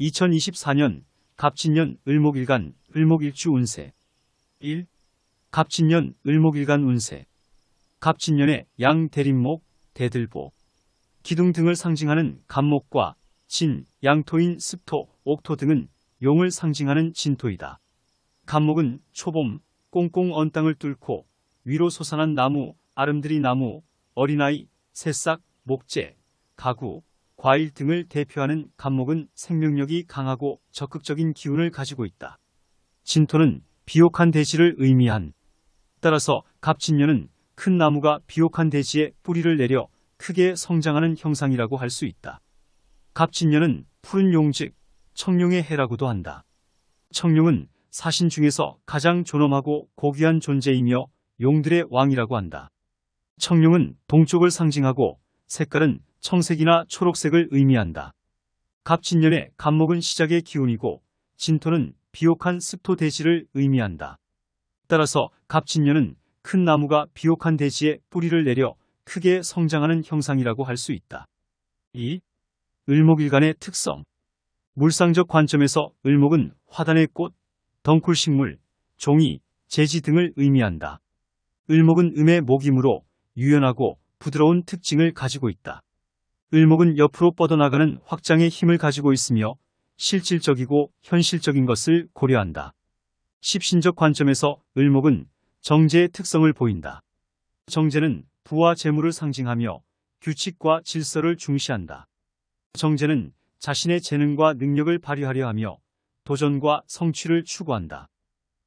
2024년 갑진년 을목일간 을목일주 운세 1. 갑진년 을목일간 운세 갑진년의 양 대림목, 대들보, 기둥 등을 상징하는 갑목과 진, 양토인 습토, 옥토 등은 용을 상징하는 진토이다. 갑목은 초봄, 꽁꽁 언 땅을 뚫고 위로 솟아난 나무, 아름드리 나무, 어린아이, 새싹, 목재, 가구, 과일 등을 대표하는 갑목은 생명력이 강하고 적극적인 기운을 가지고 있다. 진토는 비옥한 대지를 의미한. 따라서 갑진년은 큰 나무가 비옥한 대지에 뿌리를 내려 크게 성장하는 형상이라고 할 수 있다. 갑진년은 푸른 용즉 청룡의 해라고도 한다. 청룡은 사신 중에서 가장 존엄하고 고귀한 존재이며 용들의 왕이라고 한다. 청룡은 동쪽을 상징하고 색깔은 청색이나 초록색을 의미한다. 갑진년의 갑목은 시작의 기운이고 진토는 비옥한 습토 대지를 의미한다. 따라서 갑진년은 큰 나무가 비옥한 대지에 뿌리를 내려 크게 성장하는 형상이라고 할 수 있다. 2. 을목일간의 특성 물상적 관점에서 을목은 화단의 꽃, 덩굴식물, 종이, 재지 등을 의미한다. 을목은 음의 목이므로 유연하고 부드러운 특징을 가지고 있다. 을목은 옆으로 뻗어나가는 확장의 힘을 가지고 있으며 실질적이고 현실적인 것을 고려한다. 십신적 관점에서 을목은 정제의 특성을 보인다. 정제는 부와 재물을 상징하며 규칙과 질서를 중시한다. 정제는 자신의 재능과 능력을 발휘하려 하며 도전과 성취를 추구한다.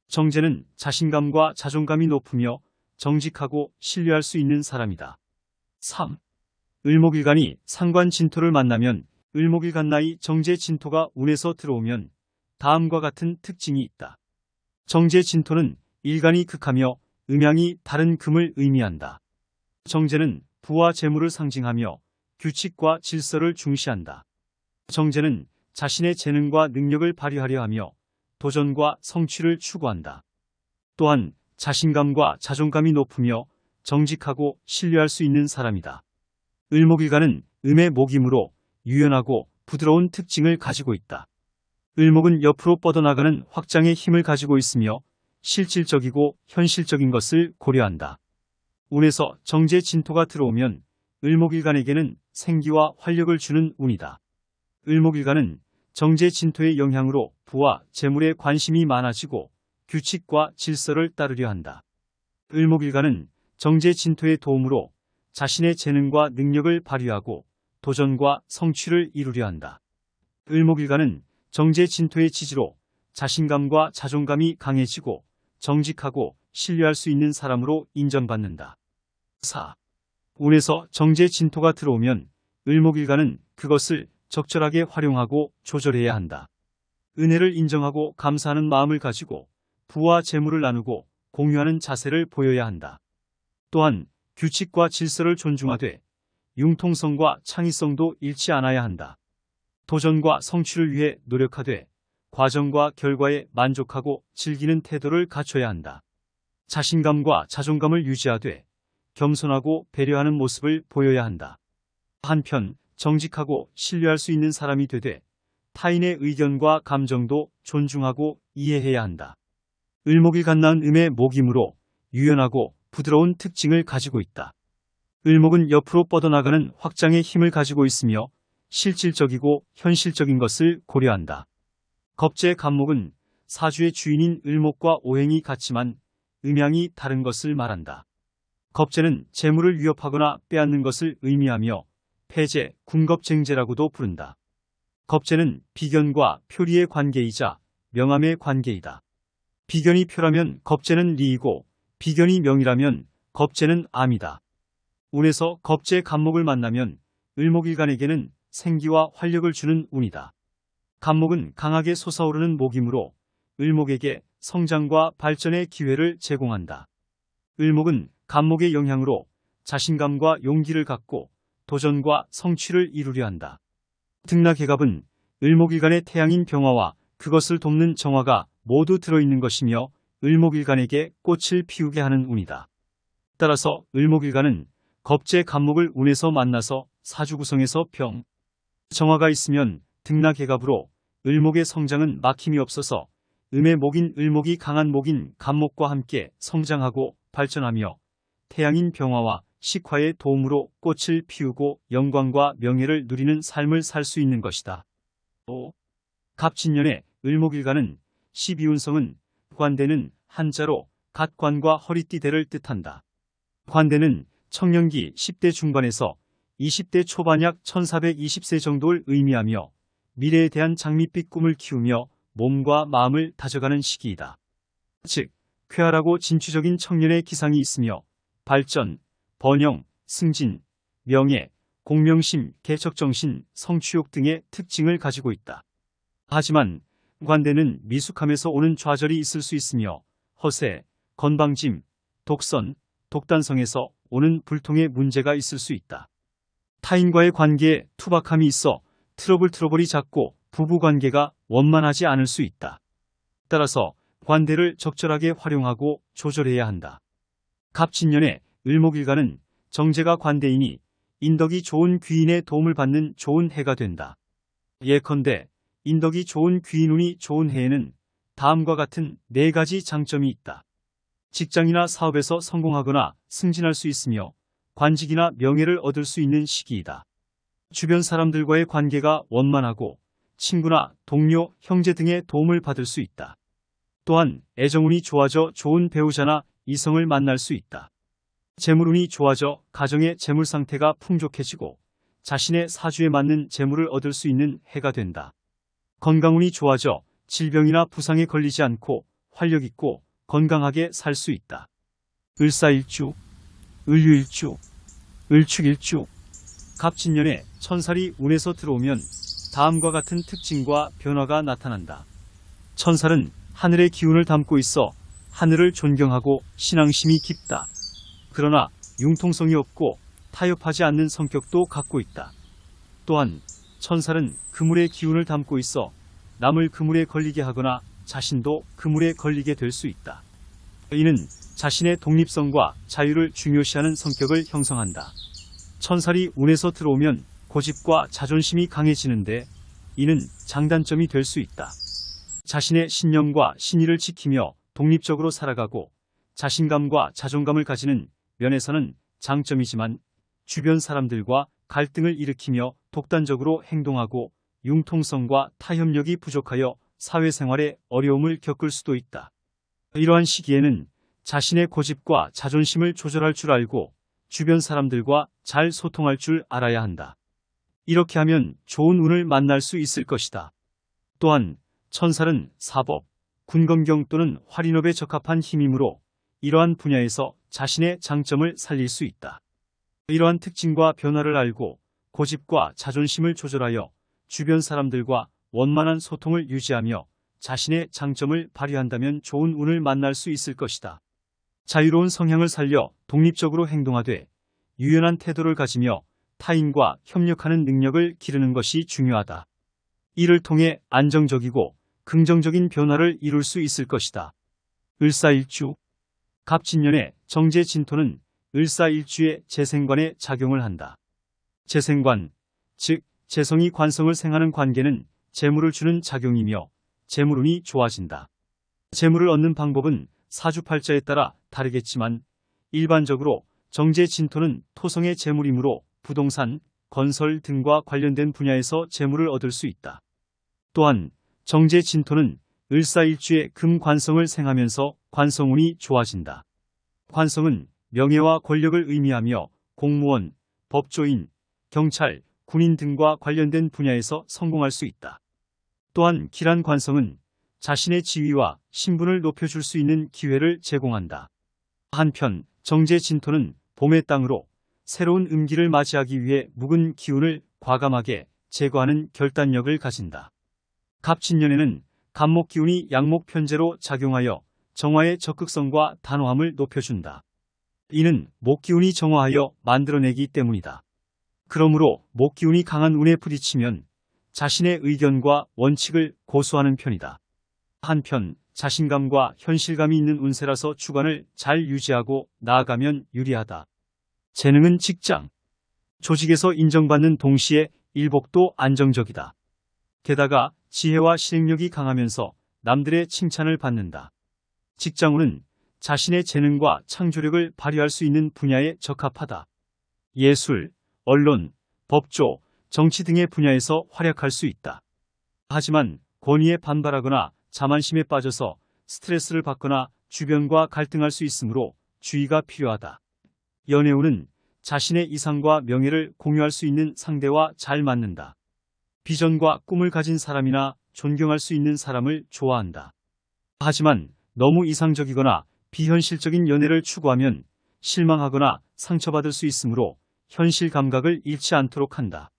정제는 자신감과 자존감이 높으며 정직하고 신뢰할 수 있는 사람이다. 3. 을목일간이 상관 진토를 만나면 을목일간 나이 정제 진토가 운에서 들어오면 다음과 같은 특징이 있다. 정제 진토는 일간이 극하며 음양이 다른 금을 의미한다. 정제는 부와 재물을 상징하며 규칙과 질서를 중시한다. 정제는 자신의 재능과 능력을 발휘하려 하며 도전과 성취를 추구한다. 또한 자신감과 자존감이 높으며 정직하고 신뢰할 수 있는 사람이다. 을목일간은 음의 목이므로 유연하고 부드러운 특징을 가지고 있다. 을목은 옆으로 뻗어나가는 확장의 힘을 가지고 있으며 실질적이고 현실적인 것을 고려한다. 운에서 정제 진토가 들어오면 을목일간에게는 생기와 활력을 주는 운이다. 을목일간은 정제 진토의 영향으로 부와 재물에 관심이 많아지고 규칙과 질서를 따르려 한다. 을목일간은 정제 진토의 도움으로 자신의 재능과 능력을 발휘하고 도전과 성취를 이루려 한다. 을목일간은 정제 진토의 지지로 자신감과 자존감이 강해지고 정직하고 신뢰할 수 있는 사람으로 인정받는다. 4. 운에서 정제 진토가 들어오면 을목일간은 그것을 적절하게 활용하고 조절해야 한다. 은혜를 인정하고 감사하는 마음을 가지고 부와 재물을 나누고 공유하는 자세를 보여야 한다. 또한 규칙과 질서를 존중하되 융통성과 창의성도 잃지 않아야 한다. 도전과 성취를 위해 노력하되 과정과 결과에 만족하고 즐기는 태도를 갖춰야 한다. 자신감과 자존감을 유지하되 겸손하고 배려하는 모습을 보여야 한다. 한편 정직하고 신뢰할 수 있는 사람이 되되 타인의 의견과 감정도 존중하고 이해해야 한다. 을목이 갓난 음의 목이므로 유연하고 부드러운 특징을 가지고 있다. 을목은 옆으로 뻗어나가는 확장의 힘을 가지고 있으며 실질적이고 현실적인 것을 고려한다. 겁제 간목은 사주의 주인인 을목과 오행이 같지만 음양이 다른 것을 말한다. 겁제는 재물을 위협하거나 빼앗는 것을 의미하며 폐제, 군겁쟁제라고도 부른다. 겁제는 비견과 표리의 관계이자 명암의 관계이다. 비견이 표라면 겁제는 리이고 비견이 명이라면 겁제는 암이다. 운에서 겁제 간목을 만나면 을목일간에게는 생기와 활력을 주는 운이다. 간목은 강하게 솟아오르는 목이므로 을목에게 성장과 발전의 기회를 제공한다. 을목은 간목의 영향으로 자신감과 용기를 갖고 도전과 성취를 이루려 한다. 등락해갑은 을목일간의 태양인 병화와 그것을 돕는 정화가 모두 들어있는 것이며 을목일간에게 꽃을 피우게 하는 운이다. 따라서 을목일간은 겁제 간목을 운에서 만나서 사주 구성에서 병, 정화가 있으면 등락해갑으로 을목의 성장은 막힘이 없어서 음의 목인 을목이 강한 목인 간목과 함께 성장하고 발전하며 태양인 병화와 식화의 도움으로 꽃을 피우고 영광과 명예를 누리는 삶을 살 수 있는 것이다. 5. 갑진년의 을목일간은 12운성은 관대는 한자로 갓관과 허리띠대를 뜻한다. 관대는 청년기 10대 중반에서 20대 초반 약 1420세 정도를 의미하며 미래에 대한 장밋빛 꿈을 키우며 몸과 마음을 다져가는 시기이다. 즉, 쾌활하고 진취적인 청년의 기상이 있으며 발전, 번영, 승진, 명예, 공명심, 개척정신, 성취욕 등의 특징을 가지고 있다. 하지만 관대는 미숙함에서 오는 좌절이 있을 수 있으며 허세, 건방짐, 독선, 독단성에서 오는 불통의 문제가 있을 수 있다. 타인과의 관계에 투박함이 있어 트러블 트러블이 작고 부부 관계가 원만하지 않을 수 있다. 따라서 관대를 적절하게 활용하고 조절해야 한다. 갑진년의 을목일간은 정제가 관대이니 인덕이 좋은 귀인의 도움을 받는 좋은 해가 된다. 예컨대 인덕이 좋은 귀인운이 좋은 해에는 다음과 같은 네 가지 장점이 있다. 직장이나 사업에서 성공하거나 승진할 수 있으며 관직이나 명예를 얻을 수 있는 시기이다. 주변 사람들과의 관계가 원만하고 친구나 동료, 형제 등의 도움을 받을 수 있다. 또한 애정운이 좋아져 좋은 배우자나 이성을 만날 수 있다. 재물운이 좋아져 가정의 재물 상태가 풍족해지고 자신의 사주에 맞는 재물을 얻을 수 있는 해가 된다. 건강운이 좋아져 질병이나 부상에 걸리지 않고 활력 있고 건강하게 살 수 있다. 을사일주, 을유일주, 을축일주, 갑진년에 천살이 운에서 들어오면 다음과 같은 특징과 변화가 나타난다. 천살은 하늘의 기운을 담고 있어 하늘을 존경하고 신앙심이 깊다. 그러나 융통성이 없고 타협하지 않는 성격도 갖고 있다. 또한 천살은 그물의 기운을 담고 있어 남을 그물에 걸리게 하거나 자신도 그물에 걸리게 될 수 있다. 이는 자신의 독립성과 자유를 중요시하는 성격을 형성한다. 천살이 운에서 들어오면 고집과 자존심이 강해지는데 이는 장단점이 될 수 있다. 자신의 신념과 신의를 지키며 독립적으로 살아가고 자신감과 자존감을 가지는 면에서는 장점이지만 주변 사람들과 갈등을 일으키며 독단적으로 행동하고 융통성과 타협력이 부족하여 사회생활에 어려움을 겪을 수도 있다. 이러한 시기에는 자신의 고집과 자존심을 조절할 줄 알고 주변 사람들과 잘 소통할 줄 알아야 한다. 이렇게 하면 좋은 운을 만날 수 있을 것이다. 또한 천살은 사법, 군검경 또는 활인업에 적합한 힘이므로 이러한 분야에서 자신의 장점을 살릴 수 있다. 이러한 특징과 변화를 알고 고집과 자존심을 조절하여 주변 사람들과 원만한 소통을 유지하며 자신의 장점을 발휘한다면 좋은 운을 만날 수 있을 것이다. 자유로운 성향을 살려 독립적으로 행동하되 유연한 태도를 가지며 타인과 협력하는 능력을 기르는 것이 중요하다. 이를 통해 안정적이고 긍정적인 변화를 이룰 수 있을 것이다. 을사일주 갑진년의 정제진토는 을사일주의 재생관에 작용을 한다. 재생관, 즉 재성이 관성을 생하는 관계는 재물을 주는 작용이며 재물운이 좋아진다. 재물을 얻는 방법은 사주팔자에 따라 다르겠지만 일반적으로 정제 진토는 토성의 재물이므로 부동산, 건설 등과 관련된 분야에서 재물을 얻을 수 있다. 또한 정제 진토는 을사일주의 금관성을 생하면서 관성운이 좋아진다. 관성은 명예와 권력을 의미하며 공무원, 법조인, 경찰, 군인 등과 관련된 분야에서 성공할 수 있다. 또한 기란 관성은 자신의 지위와 신분을 높여줄 수 있는 기회를 제공한다. 한편 정제 진토는 봄의 땅으로 새로운 음기를 맞이하기 위해 묵은 기운을 과감하게 제거하는 결단력을 가진다. 갑진년에는 간목 기운이 양목 편제로 작용하여 정화의 적극성과 단호함을 높여준다. 이는 목 기운이 정화하여 만들어내기 때문이다. 그러므로 목 기운이 강한 운에 부딪히면 자신의 의견과 원칙을 고수하는 편이다. 한편 자신감과 현실감이 있는 운세라서 주관을 잘 유지하고 나아가면 유리하다. 재능은 직장, 조직에서 인정받는 동시에 일복도 안정적이다. 게다가 지혜와 실행력이 강하면서 남들의 칭찬을 받는다. 직장운은 자신의 재능과 창조력을 발휘할 수 있는 분야에 적합하다. 예술, 언론, 법조, 정치 등의 분야에서 활약할 수 있다. 하지만 권위에 반발하거나 자만심에 빠져서 스트레스를 받거나 주변과 갈등할 수 있으므로 주의가 필요하다. 연애운은 자신의 이상과 명예를 공유할 수 있는 상대와 잘 맞는다. 비전과 꿈을 가진 사람이나 존경할 수 있는 사람을 좋아한다. 하지만 너무 이상적이거나 비현실적인 연애를 추구하면 실망하거나 상처받을 수 있으므로 현실 감각을 잃지 않도록 한다.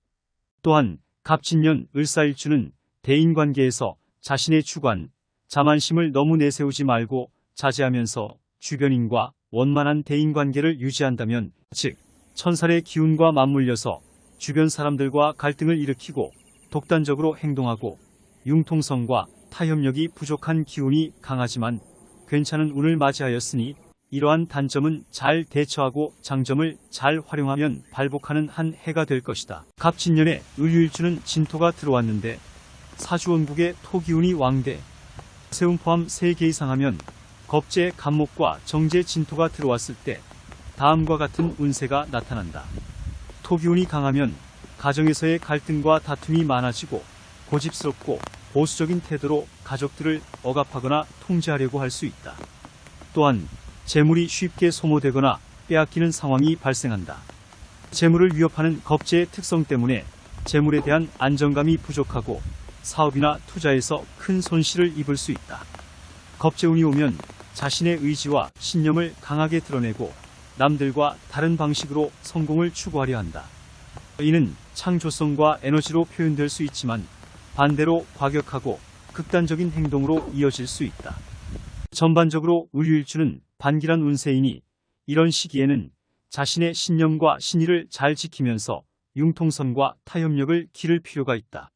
또한 갑진년 을사일주는 대인관계에서 자신의 주관, 자만심을 너무 내세우지 말고 자제하면서 주변인과 원만한 대인관계를 유지한다면 즉 천살의 기운과 맞물려서 주변 사람들과 갈등을 일으키고 독단적으로 행동하고 융통성과 타협력이 부족한 기운이 강하지만 괜찮은 운을 맞이하였으니 이러한 단점은 잘 대처하고 장점을 잘 활용하면 발복하는 한 해가 될 것이다. 갑진년에 을유일주는 진토가 들어왔는데 사주원국의 토기운이 왕대, 세운 포함 3개 이상 하면 겁재 간목과 정제 진토가 들어왔을 때 다음과 같은 운세가 나타난다. 토기운이 강하면 가정에서의 갈등과 다툼이 많아지고 고집스럽고 보수적인 태도로 가족들을 억압하거나 통제하려고 할 수 있다. 또한 재물이 쉽게 소모되거나 빼앗기는 상황이 발생한다. 재물을 위협하는 겁재의 특성 때문에 재물에 대한 안정감이 부족하고 사업이나 투자에서 큰 손실을 입을 수 있다. 겁재운이 오면 자신의 의지와 신념을 강하게 드러내고 남들과 다른 방식으로 성공을 추구하려 한다. 이는 창조성과 에너지로 표현될 수 있지만 반대로 과격하고 극단적인 행동으로 이어질 수 있다. 전반적으로 을유일주는 반기란 운세이니 이런 시기에는 자신의 신념과 신의를 잘 지키면서 융통성과 타협력을 기를 필요가 있다.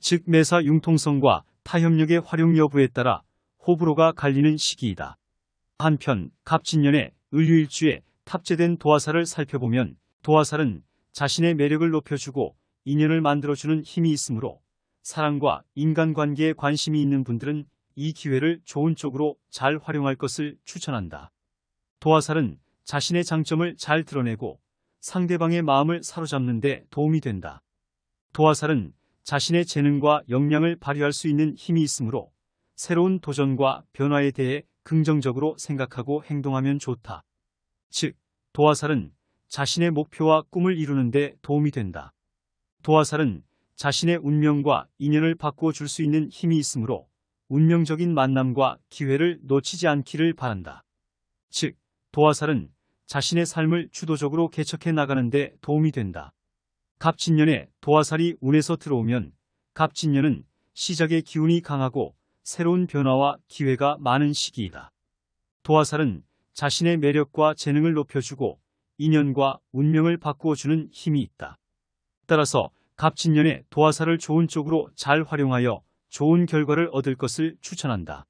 즉 매사 융통성과 타협력의 활용 여부에 따라 호불호가 갈리는 시기이다. 한편 갑진년의 을유일주에 탑재된 도화살을 살펴보면 도화살은 자신의 매력을 높여주고 인연을 만들어주는 힘이 있으므로 사랑과 인간관계에 관심이 있는 분들은 이 기회를 좋은 쪽으로 잘 활용할 것을 추천한다. 도화살은 자신의 장점을 잘 드러내고 상대방의 마음을 사로잡는 데 도움이 된다. 도화살은 자신의 재능과 역량을 발휘할 수 있는 힘이 있으므로 새로운 도전과 변화에 대해 긍정적으로 생각하고 행동하면 좋다. 즉, 도화살은 자신의 목표와 꿈을 이루는 데 도움이 된다. 도화살은 자신의 운명과 인연을 바꾸어 줄 수 있는 힘이 있으므로 운명적인 만남과 기회를 놓치지 않기를 바란다. 즉, 도화살은 자신의 삶을 주도적으로 개척해 나가는 데 도움이 된다. 갑진년에 도화살이 운에서 들어오면 갑진년은 시작의 기운이 강하고 새로운 변화와 기회가 많은 시기이다. 도화살은 자신의 매력과 재능을 높여주고 인연과 운명을 바꾸어주는 힘이 있다. 따라서 갑진년에 도화살을 좋은 쪽으로 잘 활용하여 좋은 결과를 얻을 것을 추천한다.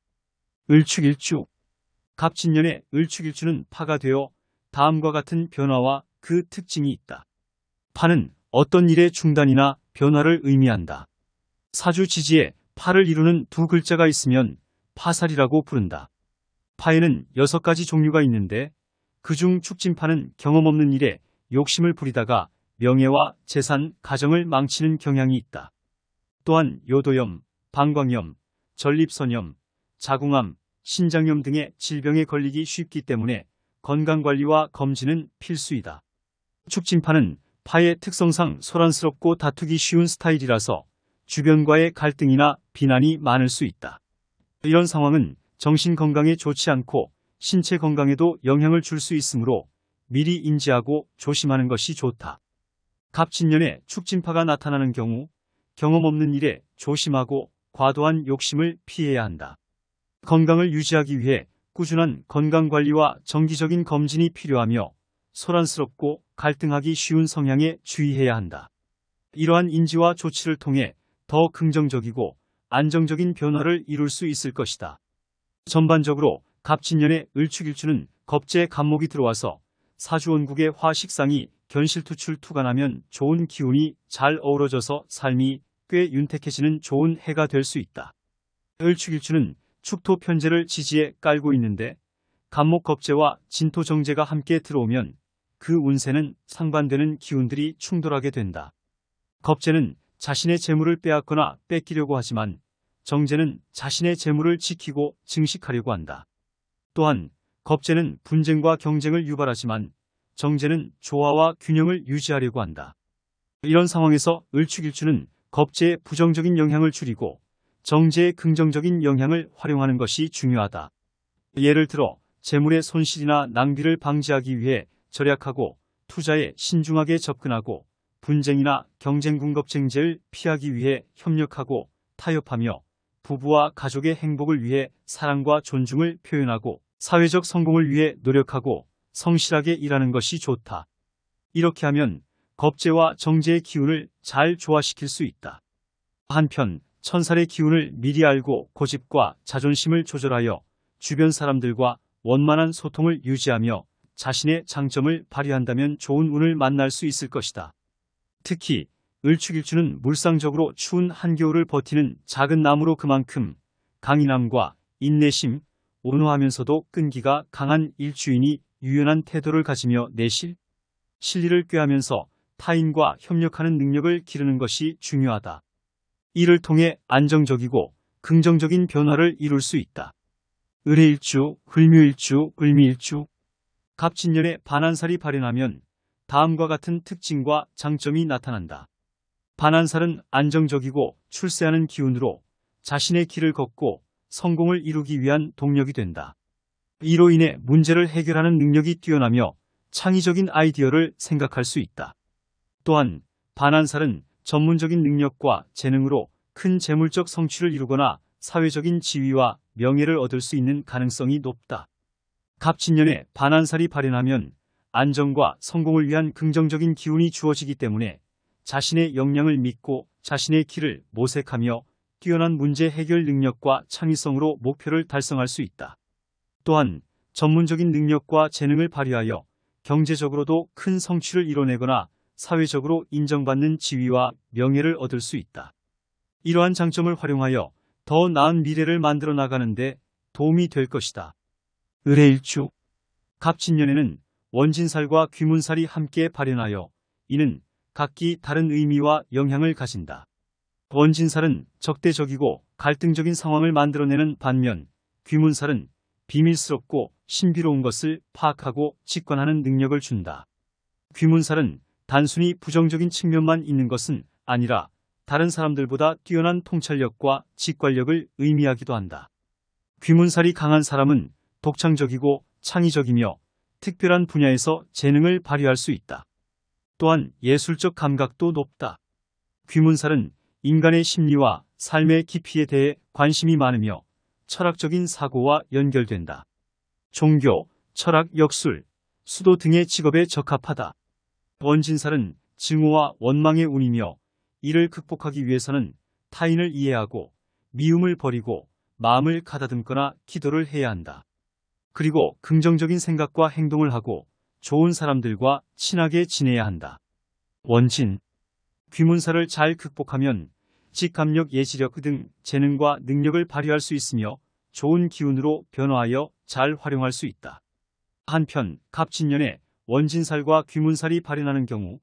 을축일주 갑진년에 을축일주는 파가 되어 다음과 같은 변화와 그 특징이 있다. 파는 어떤 일의 중단이나 변화를 의미한다. 사주 지지에 파를 이루는 두 글자가 있으면 파살이라고 부른다. 파에는 여섯 가지 종류가 있는데 그중 축진파는 경험 없는 일에 욕심을 부리다가 명예와 재산, 가정을 망치는 경향이 있다. 또한 요도염, 방광염, 전립선염, 자궁암, 신장염 등의 질병에 걸리기 쉽기 때문에 건강관리와 검진은 필수이다. 축진파는 파의 특성상 소란스럽고 다투기 쉬운 스타일이라서 주변과의 갈등이나 비난이 많을 수 있다. 이런 상황은 정신 건강에 좋지 않고 신체 건강에도 영향을 줄 수 있으므로 미리 인지하고 조심하는 것이 좋다. 갑진년에 축진파가 나타나는 경우 경험 없는 일에 조심하고 과도한 욕심을 피해야 한다. 건강을 유지하기 위해 꾸준한 건강관리와 정기적인 검진이 필요하며 소란스럽고 갈등하기 쉬운 성향에 주의해야 한다. 이러한 인지와 조치를 통해 더 긍정적이고 안정적인 변화를 이룰 수 있을 것이다. 전반적으로 갑진년의 을축일주는 겁재 간목이 들어와서 사주원국의 화식상이 견실투출 투간하면 좋은 기운이 잘 어우러져서 삶이 꽤 윤택해지는 좋은 해가 될 수 있다. 을축일주는 축토 편제를 지지에 깔고 있는데 간목겁제와 진토정제가 함께 들어오면 그 운세는 상반되는 기운들이 충돌하게 된다. 겁제는 자신의 재물을 빼앗거나 뺏기려고 하지만 정제는 자신의 재물을 지키고 증식하려고 한다. 또한 겁제는 분쟁과 경쟁을 유발하지만 정제는 조화와 균형을 유지하려고 한다. 이런 상황에서 을축일주는 겁제의 부정적인 영향을 줄이고 정제의 긍정적인 영향을 활용하는 것이 중요하다. 예를 들어 재물의 손실이나 낭비를 방지하기 위해 절약하고 투자에 신중하게 접근하고 분쟁이나 경쟁 군겁쟁제를 피하기 위해 협력하고 타협하며 부부와 가족의 행복을 위해 사랑과 존중을 표현하고 사회적 성공을 위해 노력하고 성실하게 일하는 것이 좋다. 이렇게 하면 겁제와 정제의 기운을 잘 조화시킬 수 있다. 한편 천살의 기운을 미리 알고 고집과 자존심을 조절하여 주변 사람들과 원만한 소통을 유지하며 자신의 장점을 발휘한다면 좋은 운을 만날 수 있을 것이다. 특히 을축일주는 물상적으로 추운 한겨울을 버티는 작은 나무로 그만큼 강인함과 인내심, 온화하면서도 끈기가 강한 일주인이 유연한 태도를 가지며 내실, 실리를 꾀하면서 타인과 협력하는 능력을 기르는 것이 중요하다. 이를 통해 안정적이고 긍정적인 변화를 이룰 수 있다. 을해일주, 을묘일주, 을미일주, 갑진년에 반한살이 발현하면 다음과 같은 특징과 장점이 나타난다. 반한살은 안정적이고 출세하는 기운으로 자신의 길을 걷고 성공을 이루기 위한 동력이 된다. 이로 인해 문제를 해결하는 능력이 뛰어나며 창의적인 아이디어를 생각할 수 있다. 또한 반한살은 전문적인 능력과 재능으로 큰 재물적 성취를 이루거나 사회적인 지위와 명예를 얻을 수 있는 가능성이 높다. 갑진년에 반한살이 발현하면 안정과 성공을 위한 긍정적인 기운이 주어지기 때문에 자신의 역량을 믿고 자신의 길을 모색하며 뛰어난 문제 해결 능력과 창의성으로 목표를 달성할 수 있다. 또한 전문적인 능력과 재능을 발휘하여 경제적으로도 큰 성취를 이뤄내거나 사회적으로 인정받는 지위와 명예를 얻을 수 있다. 이러한 장점을 활용하여 더 나은 미래를 만들어 나가는데 도움이 될 것이다. 을해일주 갑진년에는 원진살과 귀문살이 함께 발현하여 이는 각기 다른 의미와 영향을 가진다. 원진살은 적대적이고 갈등적인 상황을 만들어내는 반면 귀문살은 비밀스럽고 신비로운 것을 파악하고 직관하는 능력을 준다. 귀문살은 단순히 부정적인 측면만 있는 것은 아니라 다른 사람들보다 뛰어난 통찰력과 직관력을 의미하기도 한다. 귀문살이 강한 사람은 독창적이고 창의적이며 특별한 분야에서 재능을 발휘할 수 있다. 또한 예술적 감각도 높다. 귀문살은 인간의 심리와 삶의 깊이에 대해 관심이 많으며 철학적인 사고와 연결된다. 종교, 철학, 역술, 수도 등의 직업에 적합하다. 원진살은 증오와 원망의 운이며 이를 극복하기 위해서는 타인을 이해하고 미움을 버리고 마음을 가다듬거나 기도를 해야 한다. 그리고 긍정적인 생각과 행동을 하고 좋은 사람들과 친하게 지내야 한다. 원진 귀문사를 잘 극복하면 직감력, 예지력 등 재능과 능력을 발휘할 수 있으며 좋은 기운으로 변화하여 잘 활용할 수 있다. 한편 갑진년에 원진살과 귀문살이 발현하는 경우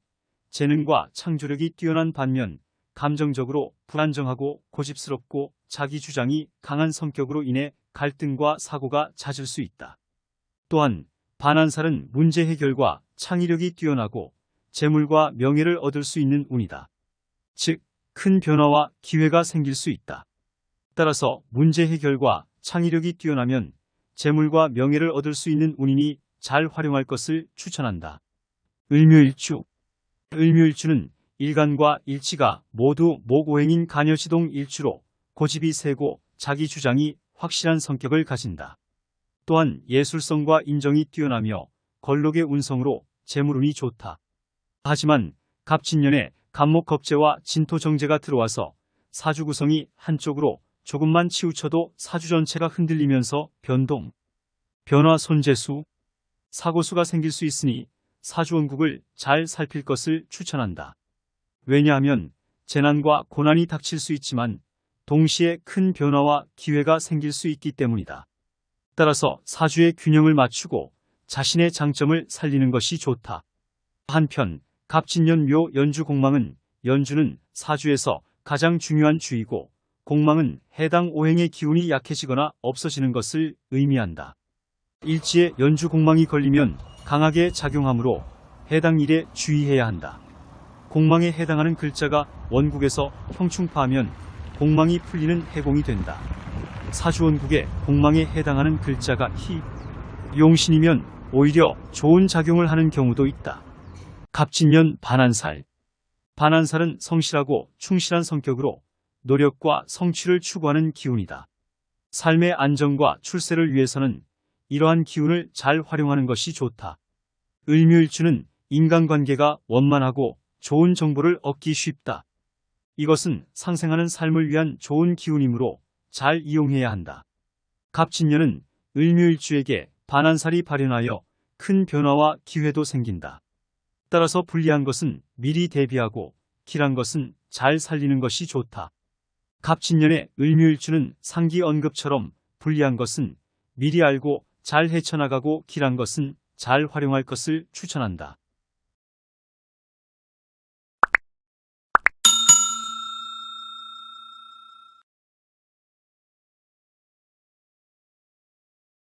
재능과 창조력이 뛰어난 반면 감정적으로 불안정하고 고집스럽고 자기 주장이 강한 성격으로 인해 갈등과 사고가 잦을 수 있다. 또한 반한살은 문제 해결과 창의력이 뛰어나고 재물과 명예를 얻을 수 있는 운이다. 즉, 큰 변화와 기회가 생길 수 있다. 따라서 문제 해결과 창의력이 뛰어나면 재물과 명예를 얻을 수 있는 운이니 잘 활용할 것을 추천한다. 을묘일주 을묘일주는 일간과 일치가 모두 목오행인 간여시동 일주로 고집이 세고 자기 주장이 확실한 성격을 가진다. 또한 예술성과 인정이 뛰어나며 걸록의 운성으로 재물운이 좋다. 하지만 갑진년에 간목겁제와 진토정제가 들어와서 사주 구성이 한쪽으로 조금만 치우쳐도 사주 전체가 흔들리면서 변동, 변화 손재수, 사고수가 생길 수 있으니 사주원국을 잘 살필 것을 추천한다. 왜냐하면 재난과 고난이 닥칠 수 있지만 동시에 큰 변화와 기회가 생길 수 있기 때문이다. 따라서 사주의 균형을 맞추고 자신의 장점을 살리는 것이 좋다. 한편 갑진년 묘 연주 공망은 연주는 사주에서 가장 중요한 주이고 공망은 해당 오행의 기운이 약해지거나 없어지는 것을 의미한다. 일지에 연주 공망이 걸리면 강하게 작용하므로 해당 일에 주의해야 한다. 공망에 해당하는 글자가 원국에서 형충파하면 공망이 풀리는 해공이 된다. 사주원국에 공망에 해당하는 글자가 희, 용신이면 오히려 좋은 작용을 하는 경우도 있다. 갑진년 반한살 반한살은 성실하고 충실한 성격으로 노력과 성취를 추구하는 기운이다. 삶의 안정과 출세를 위해서는 이러한 기운을 잘 활용하는 것이 좋다. 을묘일주는 인간관계가 원만하고 좋은 정보를 얻기 쉽다. 이것은 상생하는 삶을 위한 좋은 기운이므로 잘 이용해야 한다. 갑진년은 을묘일주에게 반한살이 발현하여 큰 변화와 기회도 생긴다. 따라서 불리한 것은 미리 대비하고 길한 것은 잘 살리는 것이 좋다. 갑진년의 을묘일주는 상기 언급처럼 불리한 것은 미리 알고 잘 헤쳐나가고 길한 것은 잘 활용할 것을 추천한다.